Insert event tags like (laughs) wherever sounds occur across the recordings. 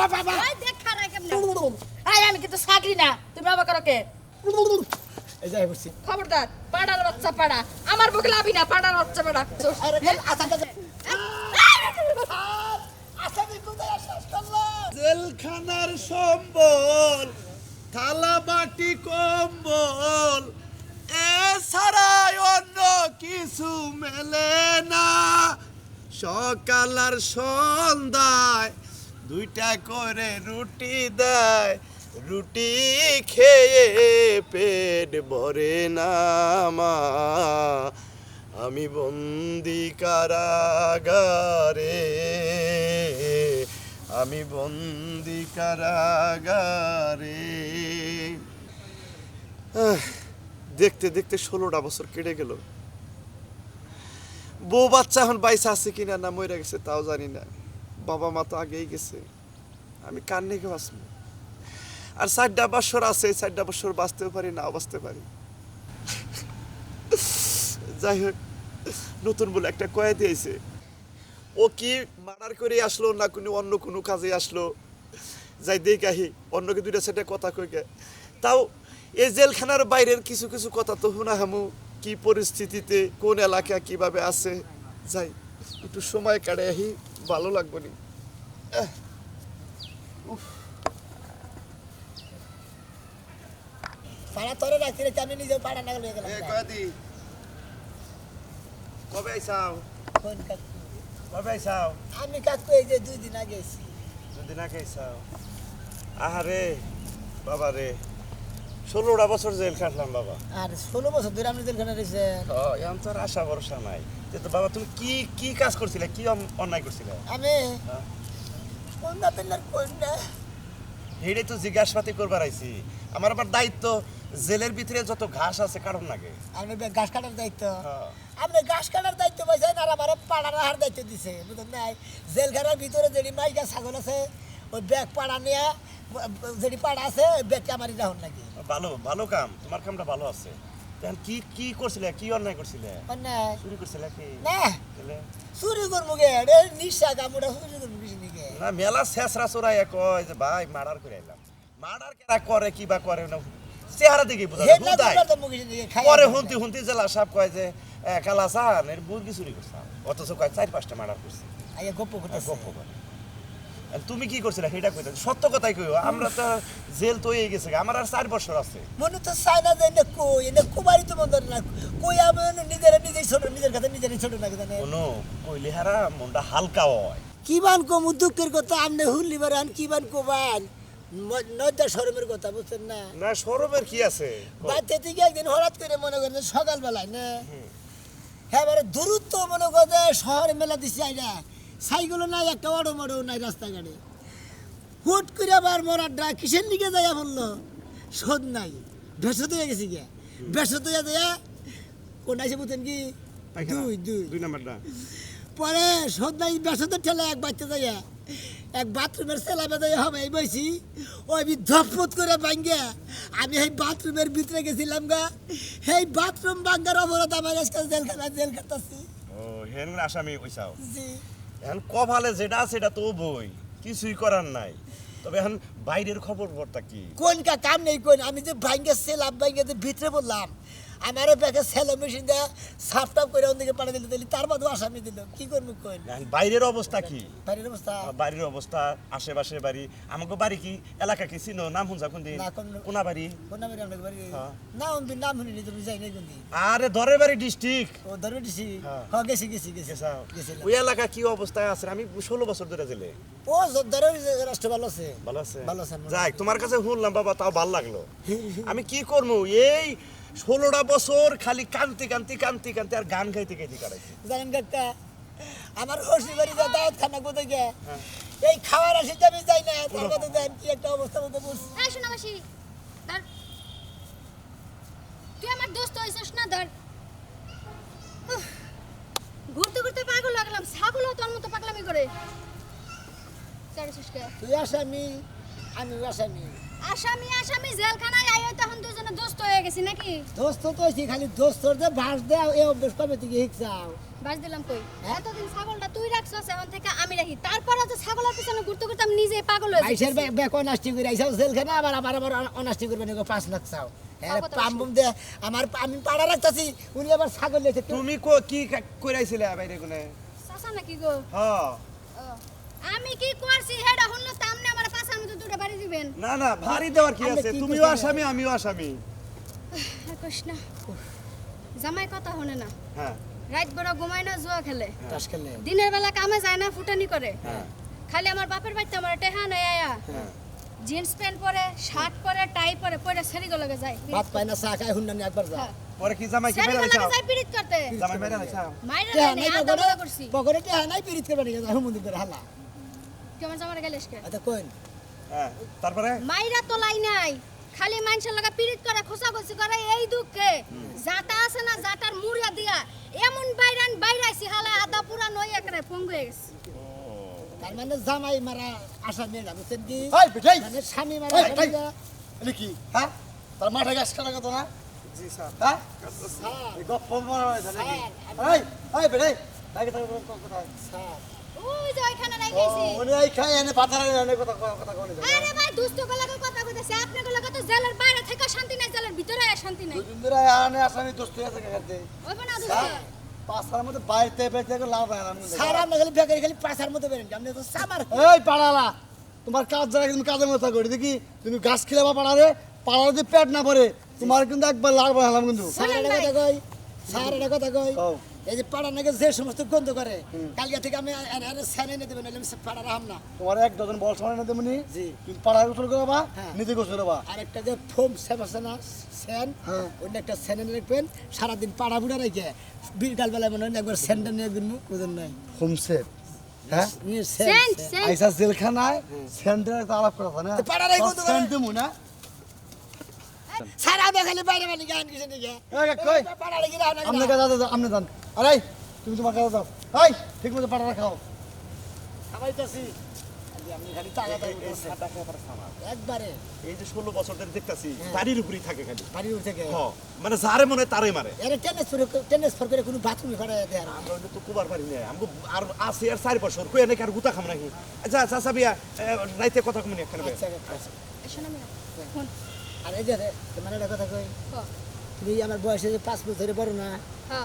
ও বাবা দেখ কেমনে। আমি কিন্তু না। তুমি আবার করো কে? এই যাই খবরদার পাড়ার বাচ্চা পাড়া। আমার বুকে লাভি না পাড়ার বাচ্চা পাড়া। আরে গেল আসাটা আসামি কোথায় আসাস করলাম জেলখানার সম্বল থালা বাটি কম্বল এছাড়াই অন্য কিছু মেলে না। সকাল আর সন্ধ্যায় দুইটা করে রুটি দেয়, রুটি খেয়ে পেট ভরে না আমি বন্দি কারাগারে, আমি বন্দি কারাগারে। দেখতে দেখতে ষোলোটা বছর কেটে গেল। বউ বাচ্চা এখন বাইসা আছে কিনা না মরে গেছে তাও জানি না। বাবা মা তো আগেই গেছে। আমি কার নেগে বাঁচবো? আর চারটা বছর আছে, এই চারটা বছর বাঁচতেও পারি না, বাঁচতে পারি। যাই হোক, নতুন বলে একটা কয়ে দিয়েছে। ও কি মার্ডার করে আসলো না কোনো অন্য কোনো কাজে আসলো? যাই দেখ, আহি, অন্যকে দুইটা সেটা কথা কই গে। তাও এই জেলখানার বাইরের কিছু কিছু কথা তো শোনা হামু, কি পরিস্থিতিতে, কোন এলাকা কীভাবে আছে? যাই, একটু সময় কাটে আহি। ভালো লাগবে নি। পাড়া তোরে রাখছি রে আমি নিজে পাড়া না গেলে গেলাম। কয়দি কবে আইসাও? কোন কাকু? কবে আমি কাকু এই যে দুই দিন আগে আহারে বাবা রে। ষোলোটা বছর জেল কাটলাম বাবা। আর ষোলো বছর ধরে আপনি জেলখানে রয়েছেন ও, এখন তো আর আশা ভরসা নাই। বাবা তুমি কি কি কাজ করছিলে? কি অন- অন্যায় করছিলে? আমি হ্যাঁ। কন্যা পেলার কন্যা। হেডে তো জিজ্ঞাসাপাতি করবার আইছি। আমার আবার দায়িত্ব জেলের ভিতরে যত ঘাস আছে কারণ লাগে আমি ঘাস কাটার দায়িত্ব। হ্যাঁ। আপনি ঘাস কাটার দায়িত্ব পাইছেন আর আমার পাড়া রাখার দায়িত্ব দিছে বুঝলেন নাই জেলখানার ভিতরে যেটি মাইকা ছাগল আছে ওই ব্যাগ পাড়া নিয়ে যেটি পাড়া আছে ওই ব্যাগটা আমারই রাখুন নাকি? ভালো ভালো কাম। তোমার কামটা ভালো আছে। কি কি করছিলে? কি অন্যায় করছিলে? অন্যায়? চুরি করছিলে কি? না। চুরি করব গে রে নিশা কামড়া চুরি করব কিছু নিকে না মেলা শেষরা চোরাইয়া কয় যে ভাই মার্ডার করে আইলাম। মার্ডার কেরা করে কি বা করে না চেহারা দেখি বোঝা যায়, হেডলা হুদায়। করবার তো মুখে নিকে খাই পরে হুনতি হুনতি জেলা সাহেব কয় যে এ, কালা সাহান এর মুরগি চুরি করছে? অথচ কয় চার পাঁচটা মার্ডার করছে। আগে গপ্প করতেছে। গপ্প করে। তুমি কি করছিলে? সেটা কইতে সত্য কথাই কইও আমরা তো জেল তো হয়ে গেছে আমার আর চার বছর আছে। মনে তো চাই না যে এনে কই এনে কুমারি তো মন্দ না কই আমি নিজের নিজেই ছোট নিজের কাছে নিজেরই ছোট না জানে কোনো কইলে হারা মনটা হালকা হয়। কিবান কম দুঃখের কথা আমনে হুলিবার আন কিবান কোবান নয়টা শরমের কথা বুঝছেন না? না সরবের কি আছে? বাড়িতে থেকে একদিন হঠাৎ করে মনে করেন সকালবেলায় না? হ্যাঁ এবারে দূরত্ব মনে করে শহরে মেলা দিচ্ছে আইরা সাইকেলও নাই একটা অটো মটো নাই রাস্তাঘাটে। হুট করে আবার মরার ডা কিসের দিকে যাইয়া বলল? শোধ নাই ভেসত হয়ে গেছি গিয়া। ভেসত হয়ে যাইয়া কোন আছে বুঝছেন কি? দুই দুই। দুই নাম্বারটা পরে সন্ধ্যায় বেসতে ঠেলে এক বাচ্চা যাইয়া এক বাথরুমের সেলা বেঁধে হবে এই বসি ওই ধপত করে ভাঙ্গে আমি এই বাথরুমের ভিতরে গেছিলাম গা। এই বাথরুম ভাঙ্গার অপরাধ আমার আজকে জেল খানা জেল খাটাচ্ছি। ও হেন আসামি কইছাও জি। এখন কপালে যেটা সেটা তো বই, কিছুই করার নাই। তবে এখন বাইরের খবর বর্তা কি? কোন কাম নেই কোন? আমি যে ভাঙ্গে সেলাম ভাঙ্গে যে ভিতরে বললাম। আমারও ব্যাগে সেলো মেশিন দেয়া সাফ টাপ করে ওদিকে পাঠিয়ে দিল দিলি তার বাদেও আসামি দিল। কি করব বাইরের অবস্থা কি? বাড়ির অবস্থা? বাড়ির অবস্থা আশেপাশে বাড়ি। আমাকে বাড়ি কি? এলাকা কি? চিনো? নাম শুনছা কোন দিন? কোন- বাড়ি? কোন নামের আমরা বাড়ি। হ্যাঁ। নাম নাম শুনিনি তুমি যাই নাই কোন দিন। আরে ধরে বাড়ি ডিস্ট্রিক্ট ও ধরে দিছি হ্যাঁ। হ্যাঁ গেছি গেছি গেছি। ওই এলাকা কি অবস্থায় আছে? আমি ষোলো বছর ধরে জেলে। ও ধরে রাষ্ট্র ভালো আছে। ভালো আছে? ভালো আছে, যাই তোমার কাছে শুনলাম বাবা তাও ভালো লাগল। (laughs) আমি কি করব? এই ষোলোটা বছর খালি কান্তি কান্তি কান্তি কান্তি আর গান গাইতে গাইতে কাটাইছি। জানেন কাকা আমার হসি বাড়ি যা দাওয়াত খানা কোথায় গে হ্যাঁ। এই খাওয়ার আসে আমি যাই না তার কথা দেন কি একটা অবস্থা মতো বলছি এই শোনা মাসি ধর। তুই আমার দোস্ত হইছিস না ধর। ঘুরতে ঘুরতে পাগল লাগলাম ছাগল তোর মতো পাগলামি করে। তুই আসামি আমি আসামি। আসামি আসামি জেলখানায় আইও তখন দুজনে দোস্ত হয়ে গেছি নাকি? দোস্ত তো হইছি খালি দোস্তর দে বাস দে এ অভ্যেস কবে থেকে শিখছাও? বাস দিলাম কই? হ্যাঁ? এতদিন ছাগলটা তুই রাখছস এখন থেকে আমি রাখি। তারপরে তো ছাগলের পিছনে ঘুরতে ঘুরতে আমি নিজে পাগল হয়ে আইসের অনাষ্টি করে আইসাও জেলখানা আবার আবার আবার অনাষ্টি করবে নাকি পাঁচ লাখ চাও হ্যাঁ পাম বুম দে আমার আমি পাড়া রাখতাছি উনি আবার ছাগল লেছে তুমি কো- কি কইরাইছিলে বাইরে কোনে? চাচা নাকি গো? হ্যাঁ আমি কি করছি? হেডা হল সামনে তো দুটো বাড়ি দিবেন। না না ভারী দেওয়ার কি আছে? তুমিও আসামি আমিও আসামি। কইস না। জামাই কথা হনে না। হ্যাঁ। রাত বড় ঘুমায় না জুয়া খেলে। তাস খেলে। দিনের বেলা কামে যায় না ফুটানি করে। খালি আমার বাপের বাড়িতে আমার টেহা নাই আয়া। হ্যাঁ। জিন্স প্যান্ট পরে শার্ট পরে টাই পরে পরে সেরি লগে যায়। ভাত পায় না চা খায় হুন্ডানি একবার যা হ্যাঁ। পরে কি জামাই কি মেরে লগে যায় পিরিত করতে। জামাই মেরে লাইছাও মাইরা নাই আদা বদা করছি পকেটে টেহা নাই পিরিত করবে যা হুমুন্দি করে হালা। কেমন জামার গেলেস কে? আচ্ছা হ্যাঁ তারপরে? মাইরা তোলাই নাই। খালি মানুষের লাগা পিরিত করে খোসাখুসি করে এই দুঃখে। জাটা আছে না জাটার মুড়িয়া দিয়া এমন বাইরান বাইরাইছি হালে আদা পুরা নই একরে ফঙ্গ হয়ে গেছে। তার মানে জামাই মারা আশা নিয়ে না বুঝছেন কি? এই মানে স্বামী মারা এটা কি? হ্যাঁ? তার মাঠে গাছ কাটা কথা না? জি স্যার। হ্যাঁ? স্যার, এই গপ্প মারা হয়েছে নাকি? এই এই বেটাই তাকে তাকে কোথায়? স্যার। ওই যে ওইখানে ও রাইখাইছি উনি এই খাই এনে পাথারে এনে কথা কথা কোনে আরে ভাই দুষ্ট গলাকে কথা কইতাছে। আপনাকে লাগে তো জেলের বাইরে থেকে শান্তি নাই জেলের ভিতরে শান্তি নাই। দুদিন ধরে আনে আসামি দোস্ত আছে খাতে ওই না দুষ্ট। পাঁচটার মধ্যে বাইরে বেঁচে লাভ হয় না স্যার আমরা খালি বেকারি খালি পাশার মধ্যে বেরেন আপনি তো সামার এই পাড়ালা তোমার কাজ যারা তুমি কাজের মতো করি দেখি তুমি গাছ খেলে বা পাড়ারে পাড়ার যদি পেট না ভরে তোমার কিন্তু একবার লাভ হলাম কিন্তু। স্যার একটা কথা কই। স্যার একটা কথা কই। এই যে পাড়া নাকি যে সমস্ত গন্ধ করে কালকে থেকে আমি স্যানে নিয়ে দেবেন আমি পাড়া রাহাম না। তোমার এক ডজন বল সমান না তেমনি জি। তুমি পাড়ার গোসল করবা হ্যাঁ। নিজে গোসল করবা আর একটা যে ফোম স্যাপ আছে না স্যান হ্যাঁ। অন্য একটা স্যানে রাখবেন সারাদিন পাড়া বুড়া রেখে বিকালবেলায় মনে হয় একবার স্যানটা নিয়ে দিন বুঝেন নাই। হ্যাঁ? সেন্ট স্যান সেন্ট আইসা জেলখানায় সেন্টার একটা আলাপ করা না? পাড়ার। সেন্ট দিমু না? স্যার আমি খালি বাইরে মানে গান কিছু নিয়ে কই? আপনি কাজে যাও আপনি যান। আরে তুমি তোমার কাজে যাও। এই ঠিক মতো পাড়া খাও। খাবাইতাছি। আমি খালি টাকা একবারে। এই যে ষোলো বছর ধরে দেখতাছি তারির উপরেই থাকে খালি। বাড়ির থেকে। হ মানে যারে মনে হয় তারে মারে। এর টেনিস টেনিস কোনো বাথরুমে করা দেয় আমরা তো কুবার পারি না আমগো আর আছে আর চার বছর। কই নাকি আর গুতা খাম নাকি? আচ্ছা আচ্ছা সাবিয়া রাইতে কথা কমনি একখানে। আর এই যে রে, তোমার একটা কথা কই? তুমি আমার বয়সে যে পাঁচ বছরে বড় না।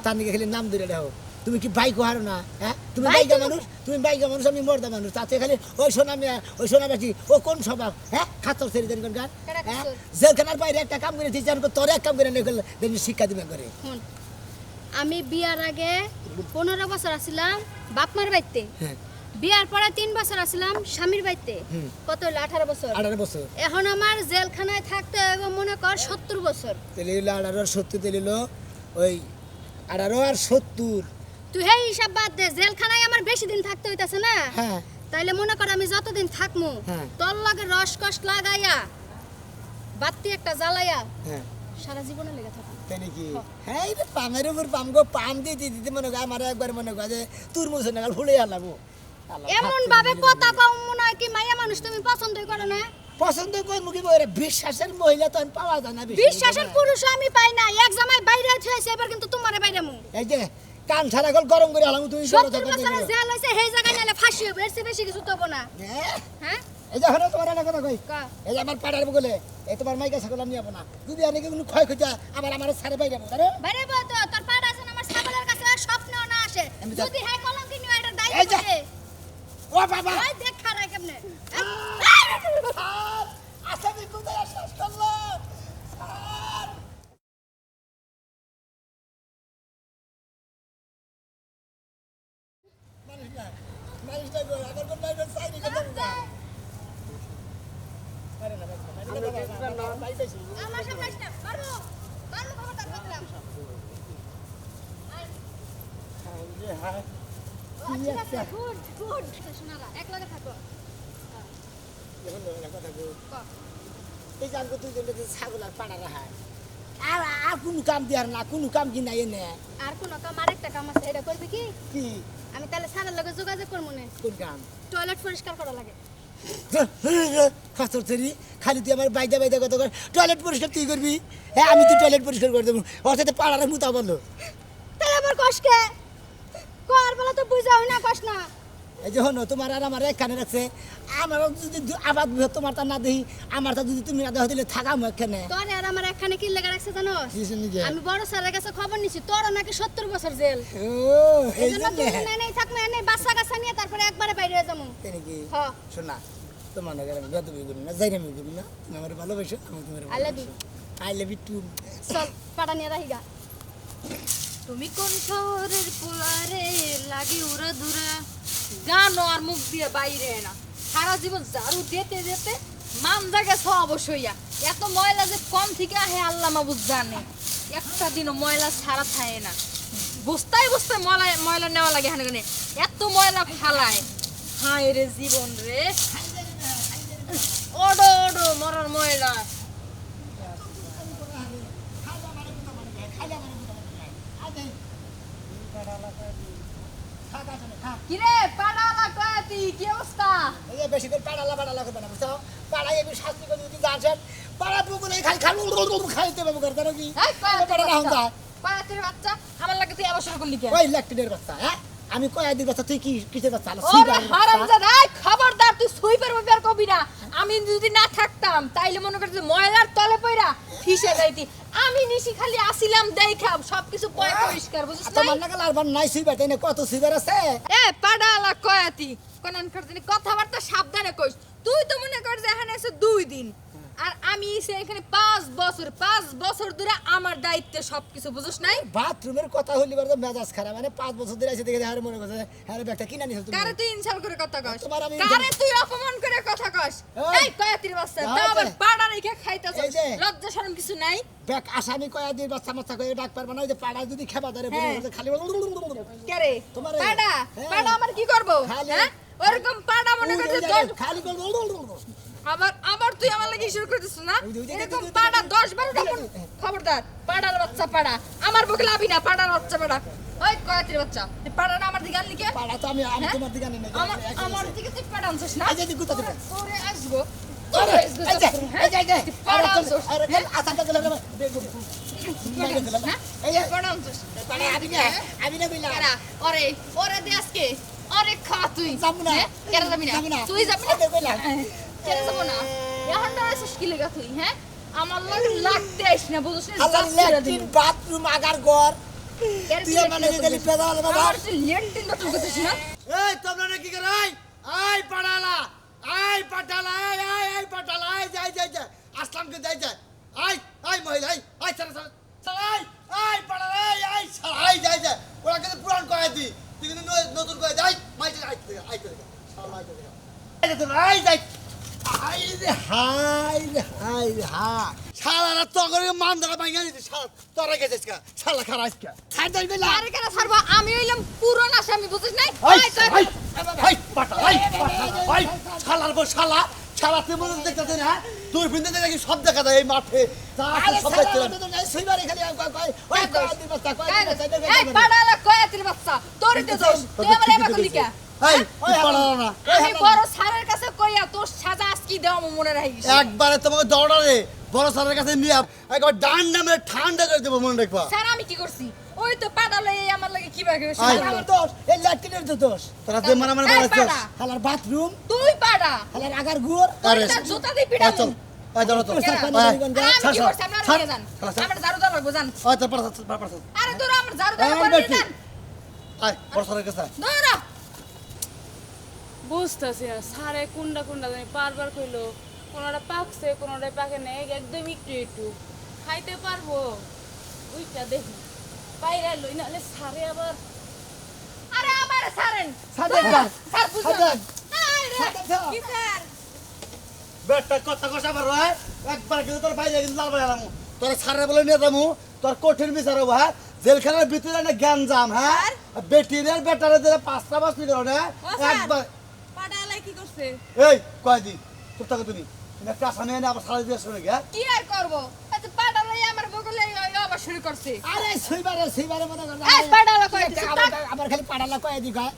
তার নাকি খালি নাম ধরে দাও তুমি কি বাইক হারো না হ্যাঁ? তুমি বাইক মানুষ তুমি বাইকা মানুষ আমি মর্দা মানুষ। তাতে খালি ওই সোনা মিয়া ওই সোনা বেশি ও কোন স্বভাব হ্যাঁ? খাতর ছেড়ে দেন গান হ্যাঁ? জেলখানার বাইরে একটা কাম করে টিচার তোর এক কাম করে নিয়ে দেখবি শিক্ষা দিবে করে। আমি বিয়ার আগে পনেরো বছর আছিলাম বাপ মার বাড়িতে। হ্যাঁ। বিয়ার পরে তিন বছর আছিলাম স্বামীর বাড়িতে। কত হইল? আঠারো বছর। আঠারো বছর। এখন আমার জেলখানায় থাকতে হবে মনে কর সত্তর বছর। তেলে হলো আঠারো সত্তর তেলে হলো ওই আঠারো আর সত্তর। তুই সেই হিসাব বাদ দে জেলখানায় আমার বেশি দিন থাকতে হইতাছে না? হ্যাঁ। তাইলে মনে কর আমি যতদিন থাকমু হ্যাঁ। তোর লাগে রস কষ্ট লাগাইয়া বাত্তি একটা জ্বালাইয়া হ্যাঁ। সারা জীবনে লেগে থাকব। তাই নাকি হ্যাঁ এই পামের উপর পাম গো পাম দিতে দিতে মনে করে আমার একবার মনে করে যে তুর মুছে নাগাল ফুলে আলামো। এমন ভাবে কথা কম মনে হয় কি মাইয়া মানুষ তুমি পছন্দই করো না? পছন্দ কর মুখে বলে বিশ্বাসের মহিলা তো আমি পাওয়া যায় না বিশ্বাসের পুরুষ আমি পাই না। এক জামাই বাইরে থইছে এবার কিন্তু তোমারে বাইরে মু। এই যে কান ছাড়া গল গরম করে আলাম তুমি বড় সত্তর কথা দেখো। জেল হয়েছে সেই জায়গায় নালে ফাঁসি হবে এর বেশি কিছু তো হব না। হ্যাঁ? এই যে হলো তোমার কথা কই? এই যে আমার পাড়ার বলে এই তোমার মাইকা ছাগল আমি যাব না। যদি অনেকে কোনো ক্ষয় ক্ষতি আবার আমার সারে বাইরে যাব আরে বাইরে বল তো তোর পাড়া আছে না আমার ছাগলের কাছে স্বপ্নও না আসে। আমি যদি হ্যাঁ কলঙ্কি নিয়ে এটা দায়িত্ব এই যে- করে ও বাবা ওই দেখ খারাই কেমনে হ্যাঁ? আসামি কোথায় শেষ করল আমার কোনো মাইর চাইনি গো, বাবু না। মারে না, মারে না, মারে না, বাবা, না, না, মাইর বেশি। আমার সামনে আসতে পারব পারব খবরটা বললাম হায় রে হায়। ও, ঠিক আছে। গুড গুড শোনালা এক লগে থাকো। এখন কথা কই। এই যে আমাকে দুইজনে ছাগল আর পাড়া রাখায়, আর আর কোনো কাম দিয়ার না কোনো কাম কি নাই এনে। আর কোন কাম আরেকটা কাম আছে এটা করবি কি? কি? আমি তাহলে লগে যোগাযোগ করব না। কোন কাম? টয়লেট পরিষ্কার করা লাগে। খালি তুই আমার বাইদা বাইদা কত কর টয়লেট পরিষ্কার তুই করবি? হ্যাঁ আমি তুই টয়লেট পরিষ্কার করে দেবো। ওর সাথে পাড়ার মুতা বলল তাহলে আবার কষ্টে? কর বেলা তো বুঝা হয় না কষ্ট না। এই যে হনো তোমার আর আমার একখানে রাখছে। আমার যদি আবাদ তোমার তা না দেখি আমার তা যদি তুমি না দেখো দিলে থাকাম একখানে তোর আর আমার একখানে কি লেগে রাখছে জানো আমি বড় স্যারের কাছে খবর নিছি তোর নাকি সত্তর বছর জেল। ও এই জন্য তুমি নেই থাকবে এনে বাচ্চা কাচ্চা নিয়ে তারপরে একবারে বাইরে হয়ে যাব। নাকি? হ। শোনা তোমার নাকি আমি বেদবি করি না যাই আমি করি না। তুমি আমার ভালোবাসো আমি তোমার I love you. I love you too চল পাড়া নিয়ে রাখি গা তুমি কোন শহরের পোলারে লাগি উড়া দুরা গান আর মুখ দিয়ে বাইরে না। সারা জীবন ঝাড়ু দিতে দিতে মান জায়গা অবশ্যই এত ময়লা যে কম থেকে আহে আল্লাহ মাবুদ জানে। একটা দিনও ময়লা ছাড়া থাকে না। বস্তায় বস্তায় ময়লা ময়লা নেওয়া লাগে হানে গানে এত ময়লা ফালায়। হায় রে জীবন রে। ওডো ওডো মরার ময়লা। কিরে পাড়ালা কয়াতি কি অবস্থা? এই যে বেশি করে পাড়ালা পাড়ালা করবে না বুঝছ? পাড়াই আমি শাস্তি করে যদি যাচ্ছেন পাড়া পুকুরে খালি খালি খাইতে পাবো করে কেন কি? পাড়া না হন্তা কয়াতির বাচ্চা আমার লাগে তুই আবার শুরু করলি কে? ওই ল্যাকটিনের বাচ্চা হ্যাঁ? আমি কয়া দিই বাচ্চা তুই কি কিসের বাচ্চা? আলো ওরে হারামজাদা খবরদার তুই সুইপার মুইপার কবি না। আমি যদি না থাকতাম তাইলে মনে করতে ময়লার তলে পয়রা ফিসে যাইতি। আমি নিশি খালি আসিলাম দেখাম সবকিছু পয় পরিষ্কার বুঝছিস না তোমার নাগাল আর বার নাই সুইবার তাই কত সুইবার আছে? এ পাডালা কয়াতি। কোনান করতে কথাবার্তা সাবধানে কইস। তুই তো মনে কর যে এখানে আছে দুই দিন। আর আমি এখানে পাঁচ বছর পাঁচ বছর ধরে আমার দায়িত্বে সবকিছু বুঝছ নাই? বাথরুমের কথা হইলি বার মেজাজ খারাপ। মানে পাঁচ বছর ধরে আছে দেখে হারে মনে করছে হ্যাঁ ব্যাগটা কিনা নিছো তুমি। কারে তুই ইনসাল করে কথা কস? কারে তুই অপমান করে কথা কস? এই! কয়াতির বাচ্চা এই তা আবার পাড়া রেখে খাইতাছ এই যে! লজ্জা শরম কিছু নাই? ব্যাগ আসামি কয়া দিই বাচ্চা মাচ্চা করে ডাক পারবা না যে পাড়ায় যদি খেবা ধরে হ্যাঁ। খালি কেরে তোমারে- পাড়া? হ্যাঁ। পাড়া আমার কি করব? হ্যাঁ? ওরকম পাড়া মনে করছে খালি আবার আবার তুই আমার লাগি শুরু করতেছ না? এরকম পাড়া দশ বারোটা মন- খবরদার পাড়ার বাচ্চা পাড়া। আমার বুকে লাভি না পাড়ার বাচ্চা পাড়া। ওই কয়াতির বাচ্চা। তুই পাড়াটা আমার দিকে আনলি কে? পাড়া তো আমি আমি হ্যাঁ? তোমার দিকে আনি না আমার আমার দিকে তুই পাড়া আনছিস না? এই যে দিকে কোথা তোরে আসব। তোরে এই যে, হ্যাঁ? এই যে, এই যে, পাড়া আনছিস, আরে, হ্যাঁ? আসামটা দিলাম না, দেখো, পাড়া আনছিস, হ্যাঁ? এই যে, পাড়া আনছিস। পাড়া আমি না, আমি না বললাম। ওরে ওরে দে আজকে। ওরে খা তুই। যাব না। হ্যাঁ? যাবি না। তুই যাবি না? কেরা যাব না। এখন তো আসিস কি লেগা তুই হ্যাঁ? আমার লাগে লাগতে আইস না বুঝছিস না আল্লাহ, ল্যাট্রিন, বাথরুম, আগার ঘর। তুই আমার নাকি গেলি পেদাল বাবা। আমার লেন্টিন বাথরুম করতেছিস না? এই তোমরা কি করে আই আই পাটালা আই পাটালা আই আই আই পাটালা আই যাই যাই যাই আসলামকে যাই যাই। আই আই মহিলা আই আই চল চল চল আই আই পাটালা আই আই চল আই যাই যাই। ওরা কিন্তু পুরান কয়ে দি তুই কিন্তু নতুন কয়ে যাই মাই যাই আই আই করে আই করে আই যাই। আই রে হাই রে হাই। রে হাই শালারা তো করে মান ধরা ভাঙা দিতে শালা তোরা গেছিস কা? শালা খারাপ কা খাই দাই বললাম। আরে কেন ছাড়বো? আমি হইলাম পুরন আসামি বুঝিস নাই। আই আই পাটা আই পাটা আই শালার বউ শালা। শালা তুই মনে দেখতেছ না তোর বিন্দু দেখে সব দেখা যায় এই মাঠে। তা সব সারা দেখতে রাত নাই, সুইবারে আম কয়, কয়, ওই কয়? দিন বাচ্চা, কয় দিন এই যাবে। পাড়ালা কয়াতির বাচ্চা তোর তো দোষ তুই আমার এবার করলি কে এই না আমি বড় স্যারের কাছে কইয়া তোর সাজা আজকে দেওয়া আমার মনে রাখিস। একবারে তোমাকে দৌড়ারে বড় স্যারের কাছে নিয়ে একবার ডান নামে ঠান্ডা করে দেবো মনে রাখবা। স্যার আমি কি করছি? ওই তো পাড়ালে এই আমার লাগে কি বাকি আয়। আমার দোষ, এই ল্যাট্রিনের তো দোষ। তোরা যে মারা মারা এই মারাচ্ছিস পাড়া, বাথরুম, তুই পাড়া। শালার আগার ঘর, আরে জুতা দিয়ে চল। আয় তো ছাড়, ছাড়, ছাড়, যান। আমার আয় পাড়া পাড়া তোর আমার আয় বড় স্যারের কাছে। বুঝতেছি না সারে কোনটা কোনটা জানি বারবার কইলো কোনোটা পাকছে কোনোটা পাকে নাই একদম একটু একটু। খাইতে পারব ওইটা দেখি। বাইরে লই নাহলে সারে আবার আরে ছাড়েন সাদেক স্যার। কি বেটা কথা কষা হ্যাঁ একবার কিন্তু তোর বাইরে কিন্তু লাল বাইরে তোর সারে বলে নিয়ে যাব তোর কঠিন বিচার হব হ্যাঁ? জেলখানার ভিতরে জ্ঞান জাম হ্যাঁ? বেটিনের বেটারে দিলে পাঁচটা বাস স্যার। একবার করছে এই কয়দি চুপ থাকো তুমি তুমি একটা আসামি এনে আবার সারা দিয়ে শুনে গিয়ে কি আর করব আচ্ছা পাড়ালে আমার বগলে আবার শুরু করছে আরে সুইবারে সুইবারে মনে কর এই পাড়ালা কয় আমার খালি পাড়ালা কয় দি কয়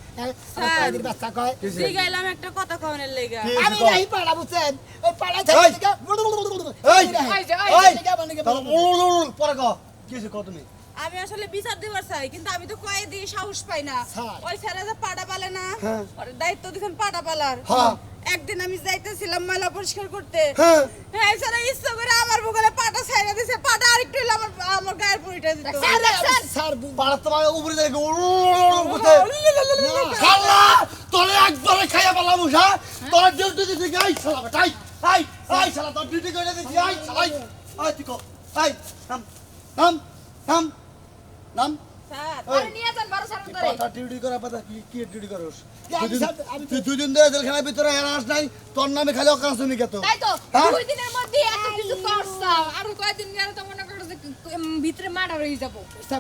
কয় দির বাচ্চা কয় জিগাইলাম একটা কথা কওনের লেগা আমি নাই পাড়া বুঝছেন ওই পাড়া এই! থেকে এই! এই যে, এই ওই! থেকে মানে তাহলে উল, উল, উল, পরে কও কি হয়েছে কও তুমি আমি আসলে বিচার দিবার চাই কিন্তু আমি তো কয়ে দিয়ে সাহস পাই না। ওই স্যার যে পাটা পালে না হ্যাঁ। দায়িত্ব দিছেন পাটা পালার। হ্যাঁ। একদিন আমি যাইতেছিলাম ময়লা পরিষ্কার করতে। হ্যাঁ। হ্যাঁ স্যার ইচ্ছা করে আমার বুকলে পাটা ছাইরা দিছে পাটা আরেকটু হইলে আমার আমার গায়ের পরিটা দিত। স্যার স্যার তোমার উপরে উল, করতে। শালা, তোরে একবারে খাইয়া পেলাম তোর ডিউটি দিতে গাই শালা বেটাই আই আই শালা তোর ডিউটি করে দিছি আই আই তুই কো আই নাম নাম নাম। নাম? তুই দুদিন ধরে জেলখানার ভিতরে নাই তোর নামে খালি অকাশনি কেত তাই তো হ্যাঁ? দুই দিনের মধ্যে এত কিছু করছাও। আর কয়দিন গেলে তো মনে করো যে উম, ভিতরে মারা রয়ে যাব।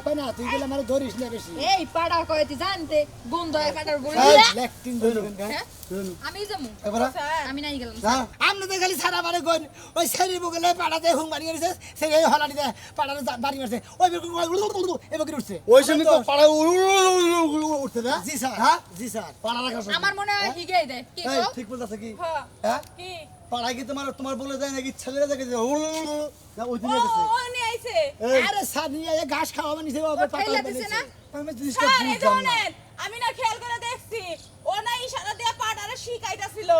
কয় না তুই গেলে আমার ধরিস না বেশি। এই পাড়া কয়তি জানতে বন্ধ হয় পাড়ার বলে এই, হ্যাঁ? আমি যাব। আমি নাই গেলাম। হ্যাঁ তো খালি সারা বারে গন ওই সেরি বগলে পাড়াতে হুম বাড়ি গেছে সেই হলাড়ি দে পাড়াতে বাড়ি মারছে। ওই বেগুন এবার উঠছে। ওই সময় তো উল, উঠছে না? জি স্যার। হ্যাঁ? জি স্যার। পাড়া সময়। আমার মনে হয় হিগেই দেয়। কি ঠিক বলতেছে কি? হ্যাঁ। হ্যাঁ? কি? পাড়ায় কি তোমার তোমার বলে দেয় নাকি ছেলেরা দেখে যে না ওই গেছে। ও আইছে। আরে নিয়ে ঘাস খাওয়া নিছে ও ও পাতা দিছে না? আমি জিনিসটা বুঝলাম না। আমি না খেয়াল করে দেখছি ও না ইশারা দিয়ে পাটারে শিখাইতাছিল।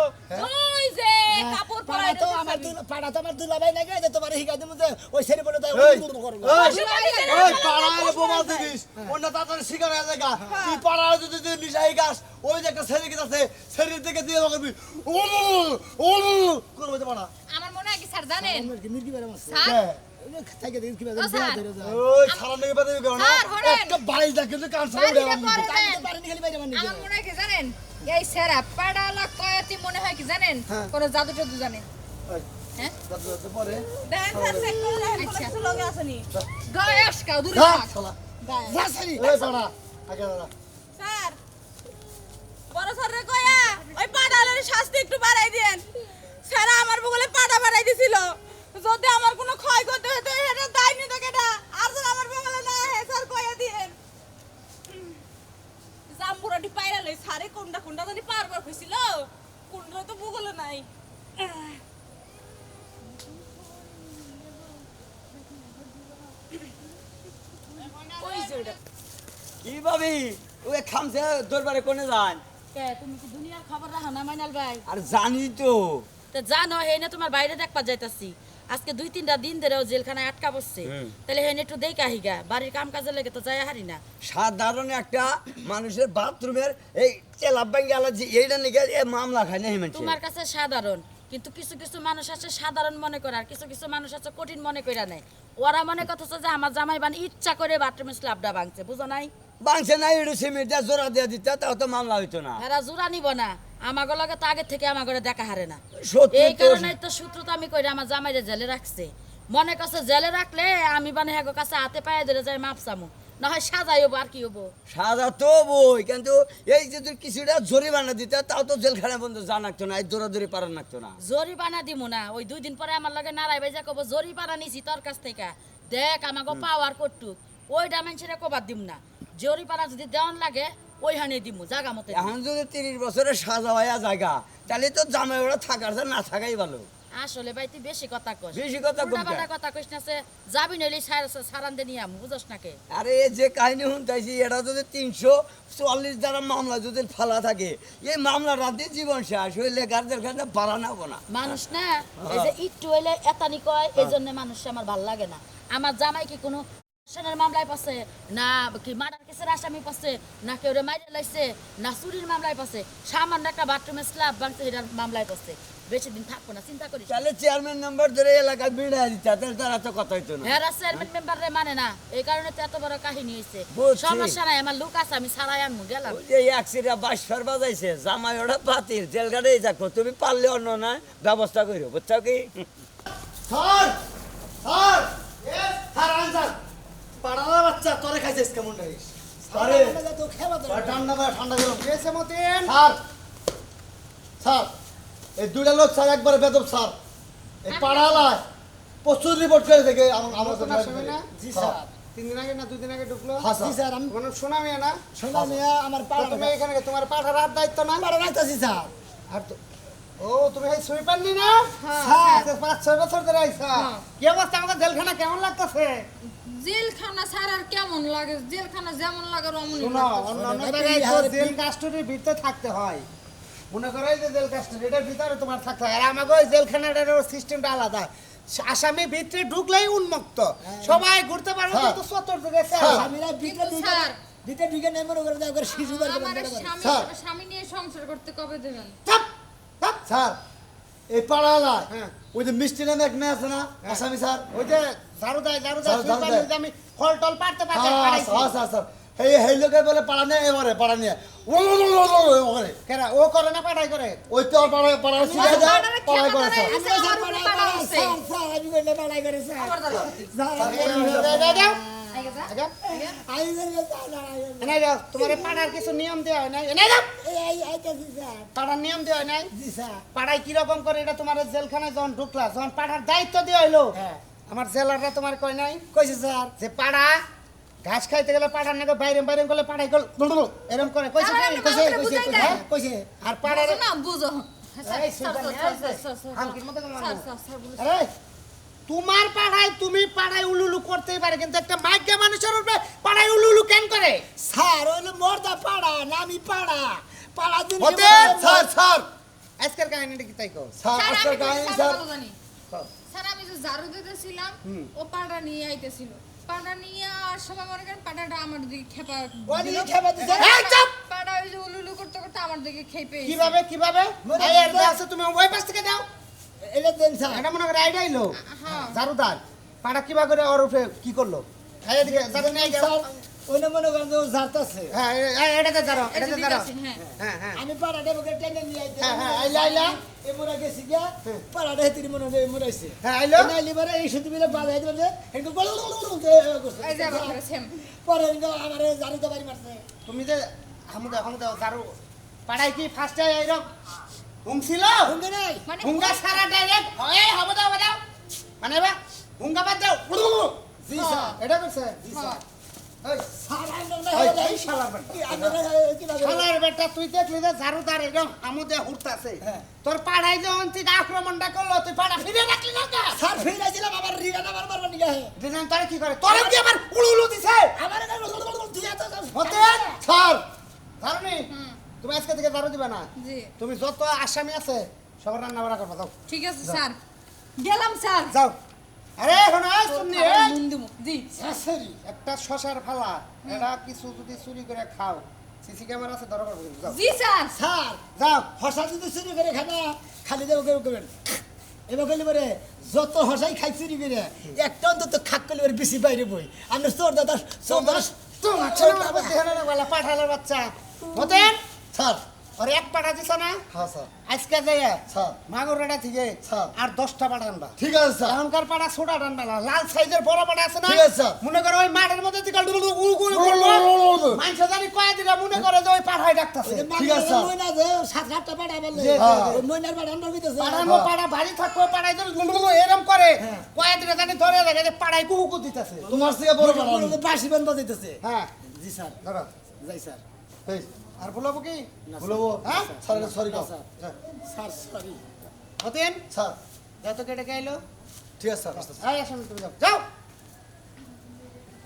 ওই যে কাপড় পরাই তো আমার পাড়া তো আমার দুলাভাই লাগে যে তোমার হিগা দিমু যে ওই সেরি বলে তাই এই, করব এই, এই, পাড়ায় বোমা দেখিস অন্য তাড়াতাড়ি শিকার হয়ে যায় তুই পাড়ায় যদি তুই নিশাই গাছ ওই যে একটা ছেলে গেছে আছে ছেলের দিকে দিয়ে করবি উল, উল, উল, তো পাড়া। আমার মনে হয় কি স্যার জানেন? মির্কি বেড়ে স্যার? হ্যাঁ। দেখি কি বেড়ে ধরে যায়। ওই সারা লেগে বেঁধে গেল না। একটা বাইশ লাখ কান উড়ে আমার পরে পারিনি খালি বাইরে মারনি আমার মনে হয় কি জানেন? এই সেরা পাড়ালা কয়তি মনে হয় কি জানেন হ্যাঁ। কোন জাদু টাদু জানে এই, হ্যাঁ পরে স্যার চেক করে দেখেন কোনো আচ্ছা। কিছু লগে আসেনি গায়েস কাউ দূরে শালা। গায়ে। যা পাড়া, আগে দাঁড়া। স্যার বড় স্যার রে কয়া ওই শাস্তি একটু বাড়াই দেন স্যার আমার বগলে পাটা বাড়াই দিছিল যদি আমার কোনো ক্ষয় করতে হতো এটা দায় নিত কেটা আর স্যার আমার বগলে না হে স্যার কয়া দিয়েন লই সারে কোনটা কোনটা জানি পারবার কইছিল কোনটা তো বগলে নাই। কি ভাবি? ওই খামছে দরবারে কোনে যান? তুমি কি দুনিয়ার খবর রাখো না মাইনাল ভাই? আর জানি তো। তো জানো হেনে তোমার বাইরে দেখবা যাইতাছি। আজকে দুই তিনটা দিন ধরে জেলখানায় আটকা বসছে তাহলে হেনে একটু দেই কাহিগা বাড়ির কাম কাজের লেগে তো যায় হারি না। সাধারণ একটা মানুষের বাথরুমের এই চেলাপ আলা এইটা নিকে এ মামলা খায় না তোমার কাছে সাধারণ কিন্তু কিছু কিছু মানুষ আছে সাধারণ মনে করে আর কিছু কিছু মানুষ আছে কঠিন মনে করে নেয়। ওরা মনে করতেছে যে আমার জামাই বান ইচ্ছা করে বাথরুমের স্ল্যাবটা ভাঙছে বুঝো নাই? বাংছে না এটু সিমেন্ট দিয়ে জোড়া দিয়ে দিতে তাও তো মামলা হইতো না। এরা জোড়া নিব না। আমাগো লগে তো আগে থেকে আমাগরে দেখা হারে না। এই তো কারণে তো আমি কইরা আমার জামাইরে জেলে রাখছে। মনে করছে জেলে রাখলে আমি মানে হ্যাগো কাছে হাতে পায়ে ধরে যাই মাপ চামু। না হয় সাজাই হব আর কি হব? সাদা তো বই কিন্তু এই যে তুই কিছুটা জরিমানা দিতে তাও তো জেলখানা বন্ধ জানাকতো না এই দৌড়াদৌড়ি পারার নাকতো না। জরিপানা দিমু না ওই দুই দিন পরে আমার লগে নারাই বাইজা কব জরিপানা নিছি তোর কাছ থেকে। দেখ আমাকে পাওয়ার করটুক ওইটা মানুষের কবার দিম না। জরিপানা যদি দেওয়ান লাগে ওই হানে দিমু জাগা মতো এখন যদি তিরিশ বছরের সাজা হইয়া জায়গা তাহলে তো জামাই ওরা থাকার না থাকাই ভালো। আসলে ভাই তুই বেশি কথা কস। বেশি কথা উল্টাপাল্টা কথা কইস না সে যাবি নইলে সারান দে নিয়ে বুঝস না কে? আরে যে কাহিনী শুনতেছি এটা যদি তিনশো চুয়াল্লিশ দ্বারা মামলা যদি ফালা থাকে এই মামলা রাতে জীবন শেষ হইলে গার্জের কাছে বাড়া নাবো না। মানুষ না এই যে একটু হইলে এতানি কয় এই জন্য মানুষ আমার ভালো লাগে না। আমার জামাই কি কোনো ধর্ষণের মামলায় পাচ্ছে না কি মার্ডার কেসের আসামি পাচ্ছে না কেউ রে মাইরে লাইছে না চুরির মামলায় পাচ্ছে সামান্য একটা বাথরুমের স্ল্যাব ভাঙছে এটার মামলায় পাচ্ছে বেশি দিন থাকব না চিন্তা করিস তাহলে চেয়ারম্যান নাম্বার ধরে এলাকায় বিড়া দিতে তাহলে তারা তো কথা হইতো না। হ্যাঁ চেয়ারম্যান মেম্বার রে মানে না এই কারণে তো এত বড় কাহিনী হয়েছে। সমস্যা নাই আমার লোক আছে আমি সারাই আনমু গেলাম। ওই যে এক সিরা বাইশ ফার বাজাইছে জামাই ওরা বাতিল জেলগাড়ে যাকো তুমি পারলে অন্য না ব্যবস্থা করো বুঝছ কি? স্যার স্যার আনসার পাড়ালা বাচ্চা কেমন রাখিস আরে তো খেবা তো আর ঠান্ডা করে ঠান্ডা গেলাম গেছে মতেন। স্যার স্যার এই দুইটা লোক স্যার একবারে বেদব স্যার। এই পাড়ালায় প্রচুর রিপোর্ট করে দেখে আমার আমার তোমার সঙ্গে না? জি স্যার। তিন দিন আগে না দুই দিন আগে ঢুকলো? হ্যাঁ, জি স্যার আমি কোনো শোনা মেয়ে না? শোনা মিয়া আমার পাড়া তুমি এখানে তোমার পাঠার হাত দায়িত্ব না? পাড়া রাখতেছি স্যার। আর তো ও তুমি এই সুইপার নি? না স্যার আজকে পাঁচ ছয় বছর ধরে আইসা। কি অবস্থা? আমাকে জেলখানা কেমন লাগতেছে? জেলখানা ছাড় আর কেমন লাগে? জেলখানা যেমন লাগে অমনই শোনো অন্য অন্য জায়গায় তো জেল কাস্টডির ভিতরে থাকতে হয়। মনে করো যে জেল কাস্টডি এটার ভিতরে তোমার থাকতে হয়। আর আমাকে ওই জেলখানাটার সিস্টেমটা আলাদা। আসামি ভিতরে ঢুকলেই উন্মুক্ত। সবাই ঘুরতে পারবে হ্যাঁ। তো চত্বর কিন্তু বিকে স্যার- বিকে বিকে নেই মনে করে শিশু মনে। স্বামী স্বামী নিয়ে সংসার করতে কবে দেবেন? স্যার এই হ্যাঁ। ওই যে মিষ্টি নামে এক মেয়ে আছে না আসামি স্যার ওই যে ঝাড়ু দেয় ঝাড়ু দেয় আমি ফল টল পারতে পারতে হ্যাঁ হ্যাঁ, স্যার স্যার এই এই লোকে বলে পাড়া নিয়ে এবারে পাড়া নিয়ে ও করে কেরা ও করে না পাঠাই করে ওই তো পাড়ায় পাড়ায় শিখে যায় পাড়ায় করে স্যার পাড়ায় পাড়া আছে। স্যার, স্যার, আমি করলে পাড়ায় করে, স্যার। তোমার পাড়ার কিছু নিয়ম দেওয়া হয় নাই? এনে যাও। এই, এই, আইতাছি, স্যার। পাড়ার নিয়ম দেওয়া হয় নাই? পাড়ায় কীরকম করে এটা তোমার জেলখানায় যখন ঢুকলা যখন পাড়ার দায়িত্ব দেওয়া হইল হ্যাঁ। আমার জেলাররা তোমার কয় নাই? কইছে, স্যার। যে পাড়া ঘাস খাইতে গেলে পাড়ার নাকি বাইরে বাইরে করলে পাড়াই গেল এরকম করে। কইছে কইছে, কইছে, কইছে, আর পাড়ার বুঝো। না বুঝো। আরে তোমার পাড়ায় তুমি পাড়ায় উলুলু করতেই পারে কিন্তু একটা মাইকা মানুষের উপরে পাড়ায় উলুলু কেন করে? স্যার, হইল মর্দা পাড়া, নামি পাড়া। পাড়া দিন স্যার স্যার। আজকের কাহিনীটা কি তাই কো স্যার আজকের আমি কাহিনী স্যার স্যার। আমি যে ঝাড়ু দিতেছিলাম, ও পাড়া নিয়ে আইতেছিল। পাড়া নিয়ে আসার সময় মনে করেন পাড়াটা আমার দিকে খেপা ওই দিকে খেপা দিছে। এই চুপ! পাড়া ওই যে উলুলু করতে করতে আমার দিকে খেপে কীভাবে কীভাবে? এই আর আছে তুমি ওই পাশ থেকে দাও এটা দেন, স্যার। এটা মনে করে আইডিয়া এলো হ্যাঁ। জারুদার পাড়া কীভাবে করে ওর উপরে কি করল এদিকে জারু যাও স্যার, ওইটা মনে করেন জারতাছে। হ্যাঁ এটাতে জারো এটাতে জারো হ্যাঁ। হ্যাঁ হ্যাঁ আমি পাড়াটা বুকে টেনে নিয়ে আইতে হ্যাঁ, হ্যাঁ, আইলা, আইলা। এ মোরা গেছি গিয়া পাড়াটা হেতির মনে হয় মুরাইছে হ্যাঁ আইলো নাইলে পরে এই শুধু মিলে বাজাই দিবে যে একটু বড় করছে এই যে করে same। পরে আমার জারিতে বাড়ি মারছে তুমি যে হামুদা হামুদা জারু পাড়ায় কি ফার্স্টে এইরকম হুমছিল হুঙ্গে নাই মানে হুঙ্গা সারা ডাইরেক্ট এই হবে দাও দাও মানে বা হুঙ্গা বাদ দাও জি স্যার এটা করছে জি স্যার হ্যাঁ। তোর পাড়ায় যখন আক্রমণটা করল তুই পাড়া ফিরে রাখলি না কে? স্যার ফিরে আইছিলাম আবার রিগান আবার মারবার নিয়ে তোরে কি করে তোরে কি আবার উড়ু উড়ু দিছে আমার স্যার তুমি আজকে থেকে ঝাড়ু দিবে না? জি। তুমি যত আসামি আছে সবার রান্না বাড়া করবা যাও। ঠিক আছে স্যার। গেলাম স্যার। যাও। আরে এখন শুননি। জি শাশুড়ি একটা শশার ফালা। এটা কিছু যদি চুরি করে খাও সিসি ক্যামেরা আছে ধরা পড়বে যাও। জি স্যার। স্যার যাও। হসা যদি চুরি করে খানা খালি দেবো কেউ করবেন এবার গেলে পরে যত হসাই খাই চুরি করে একটা অন্তত খাক করলে পরে বেশি বাইরে বই। আমরা চোর দাদা চোর দাদা তোমার বলা পাঠালের বাচ্চা। হতেন স্যার ওর এক পাঠা দিছ না? হ্যাঁ স্যার। আজকে যাই স্যার। মাগুরাটা থেকে স্যার। আর দশটা পাঠা আনবা। ঠিক আছে স্যার। এখনকার পাড়া ছোটা টানবা না লাল সাইজের বড় পাড়া আছে না? ঠিক আছে, স্যার। মনে করো ওই মাঠের মধ্যে থেকে উড়ু, উড়ু, উড়ু, উড়ু। মানুষ জানি কয়ে দিলা মনে করে যে ওই পাঠাই ডাকতেছে। ঠিক আছে, স্যার। ময়না যে সাত আটটা পাড়া বললে জি, জি, জি। ওই ময়নার পাড়া আমরা হইতেছে। পাড়া ভারী থাকব পাড়াই ধরে লুলু এরম করে কয়ে দিলে জানি ধরে দেখে যে পাড়াই কুহু কু দিতেছে। তোমার থেকে বড় পাড়া আমি। বাসি বান বাজাইতেছে হ্যাঁ। জি স্যার। ধরো। যাই স্যার। এই, আর বলব কি? বলব হ্যাঁ? সরি কও স্যার। সরি। হতেন স্যার যত কেটে গাইলো ঠিক আছে স্যার। এই আসুন তুমি যাও। যাও!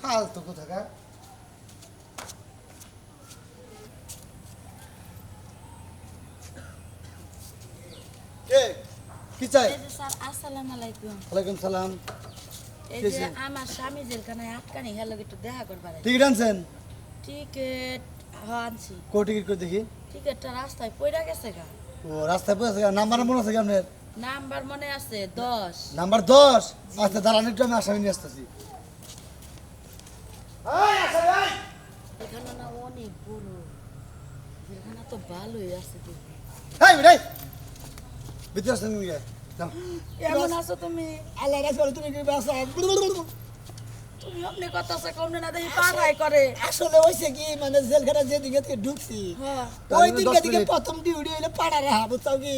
ফালতু কোথাকার কে? কি চাই? স্যার আসসালামু আলাইকুম। ওয়ালাইকুম সালাম। এই যে আমার স্বামী জেলখানায় আটকানি হেলো একটু দেখা করবার টিকিট আনছেন টিকিট হ্যাঁ আনছি। কো টিকিট করে দেখি? টিকিটটা রাস্তায় পড়ে গেছে গা। ও রাস্তায় পড়ে আছে নাম্বার মনে আছে কি আপনার? নাম্বার মনে আছে দশ। নাম্বার দশ? আচ্ছা দাঁড়ান একটু আমি আসামি নিয়ে আসতেছি। এখানে না অনেক বড়। জেলখানা তো ভালোই আছে দেখি। এই রে ভিতরে আসেন নিয়ে যাও। কেমন আছো তুমি? আল্লাহ রাজ তুমি কি বাসা তুমি কথা না করে। আসলে কি মানে জেলখানা যেদিকে থেকে ঢুকছি হ্যাঁ। ওই দিনকে দিকে প্রথম ডিউটি হইলে পাড়া রাহা বুঝছাও কি?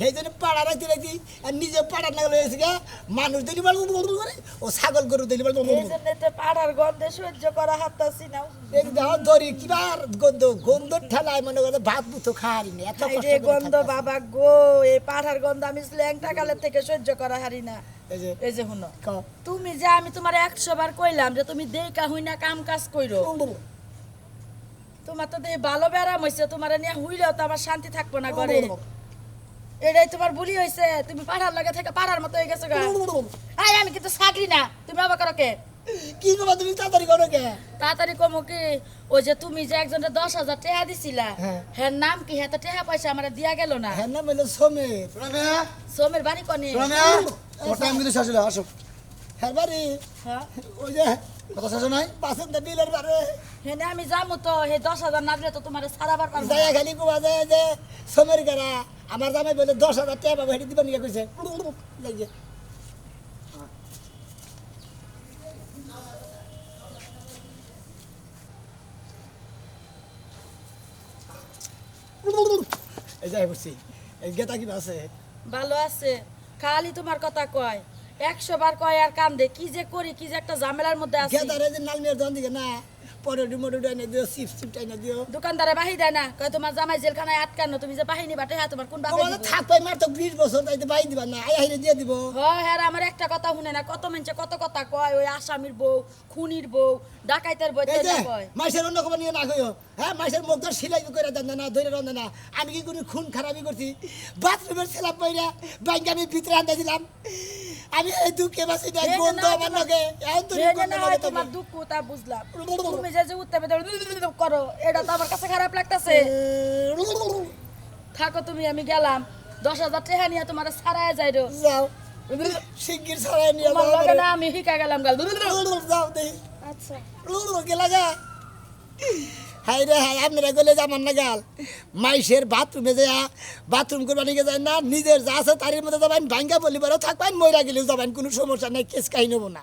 সেই জন্য পাড়া রাখতে রাখছি আর নিজে পাড়া না হয়েছে গা। মানুষ দিলি বল করে ও ছাগল গরু দিলি বল এই জন্য তো পাড়ার গন্ধে সহ্য করা হাততাছি না দেখো দড়ি কিবা গন্ধ গন্ধ ঠেলায় মনে করে ভাত বুতো খাওয়ারি নি এত গন্ধ। বাবা গো এই পাড়ার গন্ধ আমি ল্যাংটা কালের থেকে সহ্য করা হারি না। এই যে খাও। তুমি যে আমি তোমার একশো বার কইলাম যে তুমি দেখা হই না কাম কাজ কইরো তোমার তো দেহ ভালো ব্যারাম হয়েছে তোমার নিয়ে হইলেও তো আমার শান্তি থাকব না ঘরে। এটাই তোমার বুলি হয়েছে তুমি পাড়ার লগে থেকে পাড়ার মতো হয়ে গেছো আই আমি কিন্তু চাকরি না। তুমি আবার করো কে? কি করবা তুমি? তাড়াতাড়ি করো কে? তাড়াতাড়ি কমো কি? ওই যে তুমি যে একজনের দশ হাজার টাকা দিছিলা হ্যাঁ। হ্যাঁ নাম কি? হ্যাঁ তো টাকা পয়সা আমার দিয়া গেল না? হ্যাঁ নাম হইল সোমের। সোমের বাড়ি কনে? ওর টাইম কিন্তু আসো। হ্যাঁ বাড়ি। হ্যাঁ। ওই যে কথা শেষ নাই? বাসন্ত বিলের বারে হ্যাঁ আমি যাব তো হে দশ হাজার না দিলে তো তোমার সারাবার পারব না। খালি যায় যে সোমের গেরা আমার জামাই বলে দশ হাজার টাকা পাবো হেঁটে দিবেন নিয়ে কইছে। লাগে এই যাই বসি এই গেতা কি আছে? ভালো আছে। খালি তোমার কথা কয় একশো বার কয় আর কান্দে কি যে করি কি যে একটা ঝামেলার মধ্যে আছে। গেতারে যে নাল মেয়ের দন দিকে না পরোটি মরুটি এনে দিও চিপস চিপস এনে দিও। দোকানদারে বাহি দেয় না কয় তোমার জামাই জেলখানায় আটকানো তুমি যে বাহিনী বাটে হ্যাঁ তোমার কোন বাপে তোমাদের দিব? থাক পাই মার তো বিশ বছর তাইতে বাই দিবা না আই হাইরে দিয়ে দিব। হ্যাঁ আমার একটা কথা শুনে না কত মেনছে কত কথা কয় ওই আসামির বউ খুনির বউ ডাকাইতের বউ তাই কয়। মাইসের অন্য খবর নিয়ে না কইও। হ্যাঁ মাইসের মুখ ধর সিলাই করে দেন না ধরে রন্ধে না। আমি কি কোনো খুন খারাপই করছি? বাথরুমের ছেলা পয়রা ব্যাংকে আমি ভিতরে আনতে দিলাম। আমি এই দুঃখে বাসি না আমার লগে। এখন তো এই যে তোমার দুঃখ তা বুঝলাম। তুমি যে যে করো এটা তো আমার কাছে খারাপ লাগতেছে। থাকো তুমি আমি গেলাম। দশ হাজার টাকা নিয়ে তোমার সারায় যাই যাও। শিগগির ছাড়াই নিয়ে যাও লগে না আমি শিখা গেলাম গাল যাও দেখি। আচ্ছা। গেলা গা। হাই রে হাই আপনারা গেলে যাবার না গাল। মাইসের বাথরুমে যা বাথরুম করবা নিয়ে যায় না নিজের যা আছে তার মধ্যে যাবেন ভাঙ্গা বলিবারও থাকবেন ময়রা গেলেও যাবেন কোনো সমস্যা নেই কেস কাহিনী নেব না।